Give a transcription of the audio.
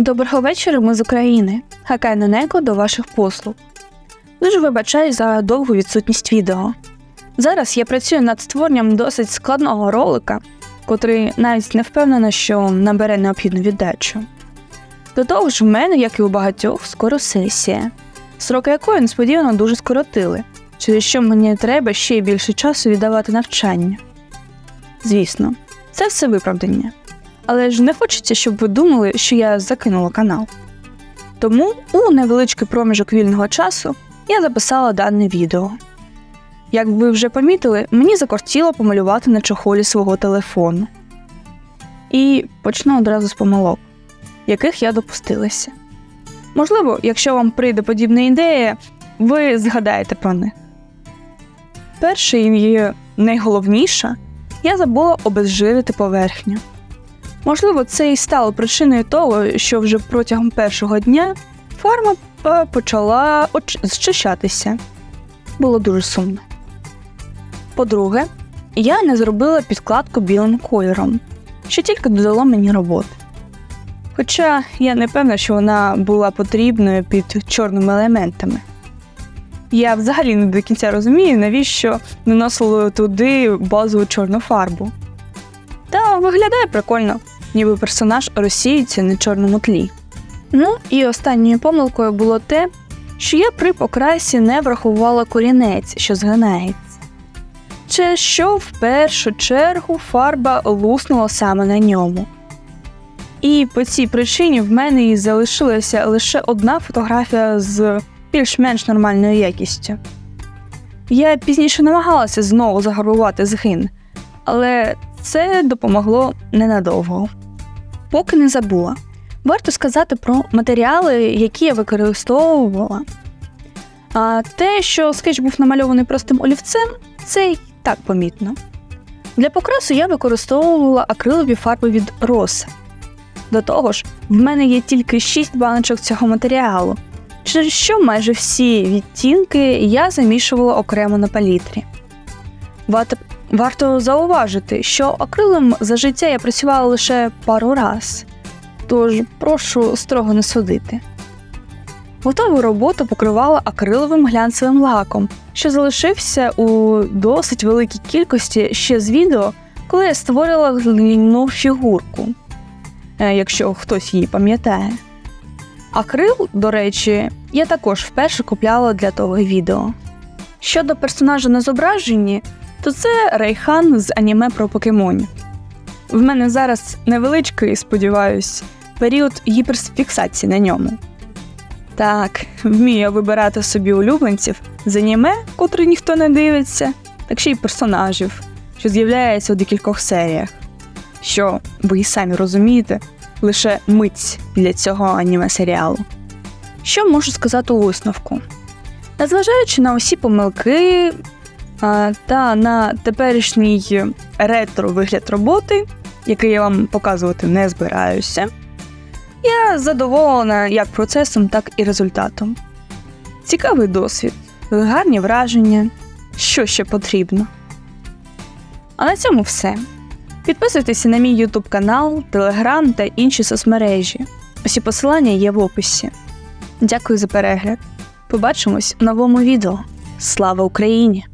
Доброго вечора, ми з України. Хакай Ненеко до ваших послуг. Дуже вибачаю за довгу відсутність відео. Зараз я працюю над створенням досить складного ролика, котрий навіть не впевнена, що набере необхідну віддачу. До того ж, в мене, як і у багатьох, скоро сесія, сроки якої несподівано дуже скоротили, через що мені треба ще більше часу віддавати навчання. Звісно, це все виправдання. Але ж не хочеться, щоб ви думали, що я закинула канал. Тому у невеличкий проміжок вільного часу я записала дане відео. Як ви вже помітили, мені закортіло помалювати на чохолі свого телефону. І почну одразу з помилок, яких я допустилася. Можливо, якщо вам прийде подібна ідея, ви згадаєте про них. Перше і найголовніше, я забула обезжирити поверхню. Можливо, це і стало причиною того, що вже протягом першого дня фарма е, почала оч- зчищатися. Було дуже сумно. По-друге, я не зробила підкладку білим кольором, що тільки додало мені роботи. Хоча я не певна, що вона була потрібною під чорними елементами. Я взагалі не до кінця розумію, навіщо наносили туди базову чорну фарбу. Виглядає прикольно, ніби персонаж розсіюється на чорному тлі. Ну і останньою помилкою було те, що я при покрасі не врахувала корінець, що згинається. Через що в першу чергу фарба луснула саме на ньому. І по цій причині в мене і залишилася лише одна фотографія з більш-менш нормальною якістю. Я пізніше намагалася знову загарбувати згин, але це допомогло ненадовго. Поки не забула. Варто сказати про матеріали, які я використовувала. А те, що скетч був намальований простим олівцем, це й так помітно. Для покрасу я використовувала акрилові фарби від Роса. До того ж, в мене є тільки 6 баночок цього матеріалу, через що майже всі відтінки я замішувала окремо на палітрі. Варто, зауважити, що акрилом за життя я працювала лише пару раз, тож прошу строго не судити. Готову роботу покривала акриловим глянцевим лаком, що залишився у досить великій кількості ще з відео, коли я створила глиняну фігурку, е, якщо хтось її пам'ятає. Акрил, до речі, я також вперше купляла для того відео. Щодо персонажа на зображенні, то це Рейхан з аніме про покемонів. В мене зараз невеличкий, сподіваюсь, період гіперфіксації на ньому. Так, вмію вибирати собі улюбленців з аніме, котрі ніхто не дивиться, так ще й персонажів, що з'являються у декількох серіях. Що, ви і самі розумієте, лише мить для цього аніме серіалу. Що можу сказати у висновку? Незважаючи на усі помилки та на теперішній ретро вигляд роботи, який я вам показувати не збираюся, я задоволена як процесом, так і результатом. Цікавий досвід, гарні враження, що ще потрібно. А на цьому все. Підписуйтеся на мій YouTube канал, Telegram та інші соцмережі. Усі посилання є в описі. Дякую за перегляд. Побачимось в новому відео. Слава Україні!